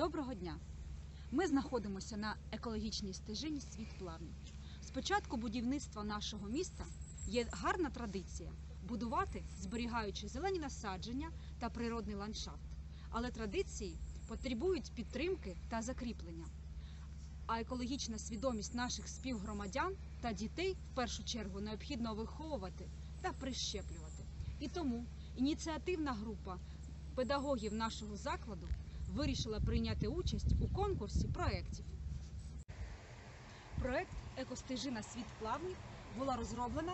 Доброго дня! Ми знаходимося на екологічній стежині Світ Плавний. З початку будівництва нашого міста є гарна традиція будувати, зберігаючи зелені насадження та природний ландшафт. Але традиції потребують підтримки та закріплення. А екологічна свідомість наших співгромадян та дітей в першу чергу необхідно виховувати та прищеплювати. І тому ініціативна група педагогів нашого закладу вирішила прийняти участь у конкурсі проєктів. Проєкт Екостежина світ плавнів була розроблена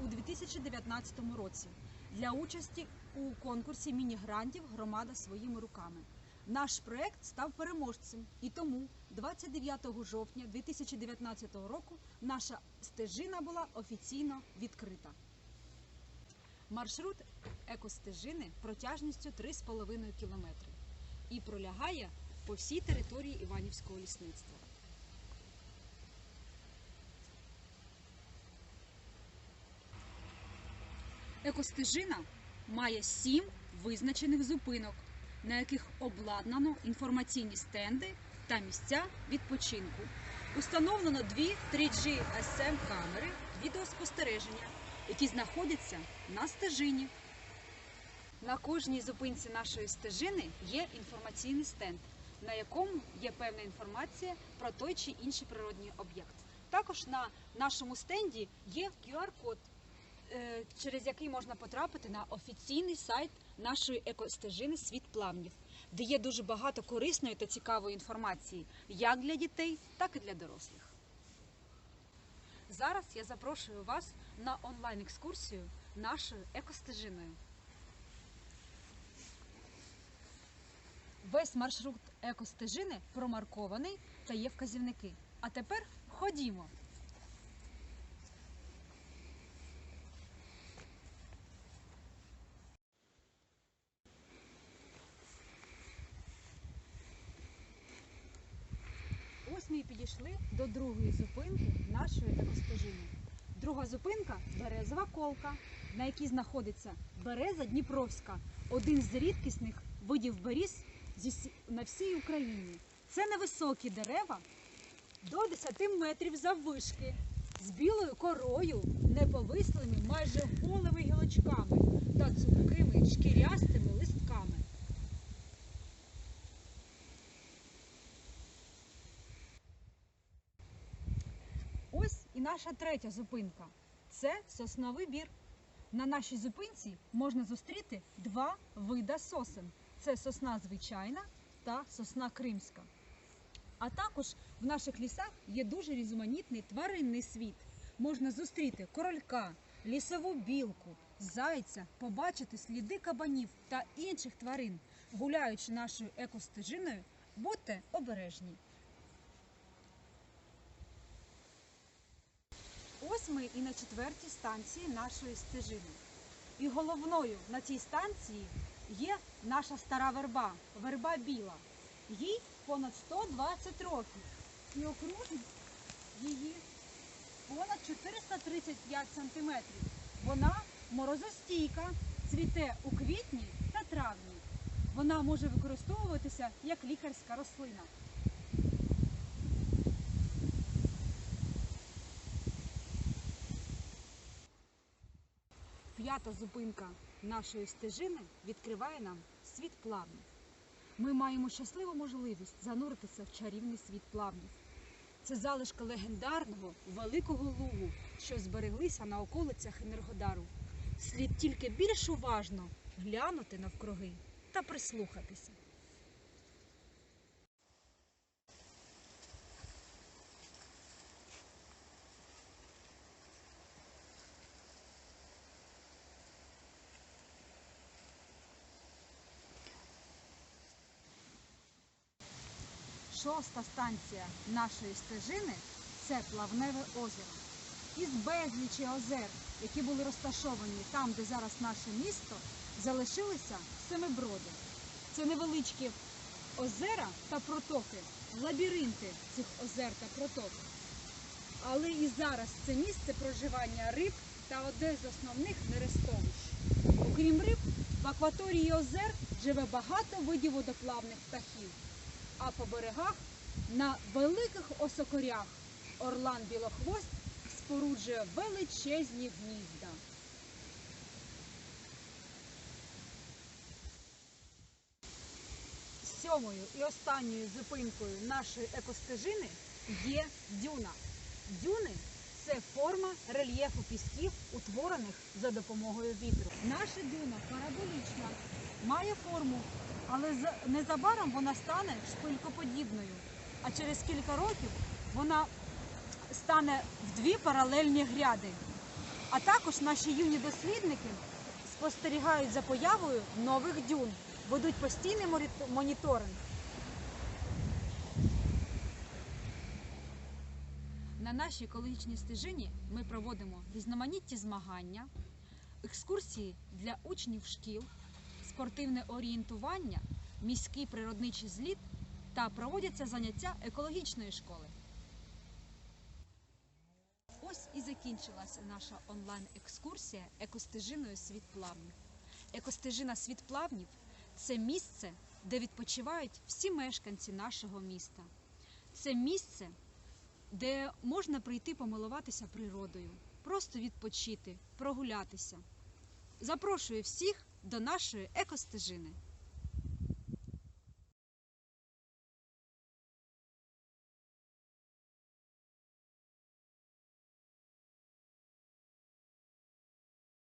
у 2019 році для участі у конкурсі міні-грантів Громада своїми руками. Наш проєкт став переможцем, і тому 29 жовтня 2019 року наша стежина була офіційно відкрита. Маршрут екостежини протяжністю 3,5 кілометри і пролягає по всій території Іванівського лісництва. Екостежина має сім визначених зупинок, на яких обладнано інформаційні стенди та місця відпочинку. Установлено дві 3G SM камери відеоспостереження, які знаходяться на стежині. На кожній зупинці нашої стежини є інформаційний стенд, на якому є певна інформація про той чи інший природній об'єкт. Також на нашому стенді є QR-код, е, через який можна потрапити на офіційний сайт нашої екостежини Світ плавнів, де є дуже багато корисної та цікавої інформації як для дітей, так і для дорослих. Зараз я запрошую вас на онлайн-екскурсію нашою екостежиною. Весь маршрут екостежини промаркований та є вказівники. А тепер ходімо. Ось ми і підійшли до другої зупинки нашої екостежини. Друга зупинка березова колка, на якій знаходиться береза Дніпровська, один з рідкісних видів беріз на всій Україні. Це невисокі дерева до 10 метрів заввишки, з білою корою, неповислими майже голими гілочками та цупкими шкірястими листками. Ось і наша третя зупинка. Це сосновий бір. На нашій зупинці можна зустріти два вида сосен: це сосна звичайна та сосна кримська. А також в наших лісах є дуже різноманітний тваринний світ. Можна зустріти королька, лісову білку, зайця, побачити сліди кабанів та інших тварин. Гуляючи нашою екостежиною, будьте обережні. Ось ми і на четвертій станції нашої стежини. І головною на цій станції є наша стара верба, верба біла. Їй понад 120 років. І окружність її понад 435 сантиметрів. Вона морозостійка, цвіте у квітні та травні. Вона може використовуватися як лікарська рослина. П'ята зупинка нашої стежини відкриває нам світ плавнів. Ми маємо щасливу можливість зануритися в чарівний світ плавнів. Це залишка легендарного великого лугу, що збереглися на околицях Енергодару. Слід тільки більш уважно глянути навкруги та прислухатися. Шоста станція нашої стежини це Плавневе озеро. Із безлічі озер, які були розташовані там, де зараз наше місто, залишилися семиброди. Це невеличкі озера та протоки, лабіринти цих озер та проток. Але і зараз це місце проживання риб та одне з основних нерестовищ. Окрім риб, в акваторії озер живе багато видів водоплавних птахів. А по берегах на великих осокорях орлан білохвост споруджує величезні гнізда. Сьомою і останньою зупинкою нашої екостежини є дюна. Дюни це форма рельєфу пісків, утворених за допомогою вітру. Наша дюна параболічна, має форму, але незабаром вона стане шпилькоподібною. А через кілька років вона стане в дві паралельні гряди. А також наші юні дослідники спостерігають за появою нових дюн, ведуть постійний моніторинг. На нашій екологічній стежині ми проводимо різноманітні змагання, екскурсії для учнів шкіл, спортивне орієнтування, міський природничий зліт та проводяться заняття екологічної школи. Ось і закінчилася наша онлайн-екскурсія екостежиною світ плавнів. Екостежина світ плавнів це місце, де відпочивають всі мешканці нашого міста. Це місце, де можна прийти помилуватися природою, просто відпочити, прогулятися. Запрошую всіх до нашої екостежини.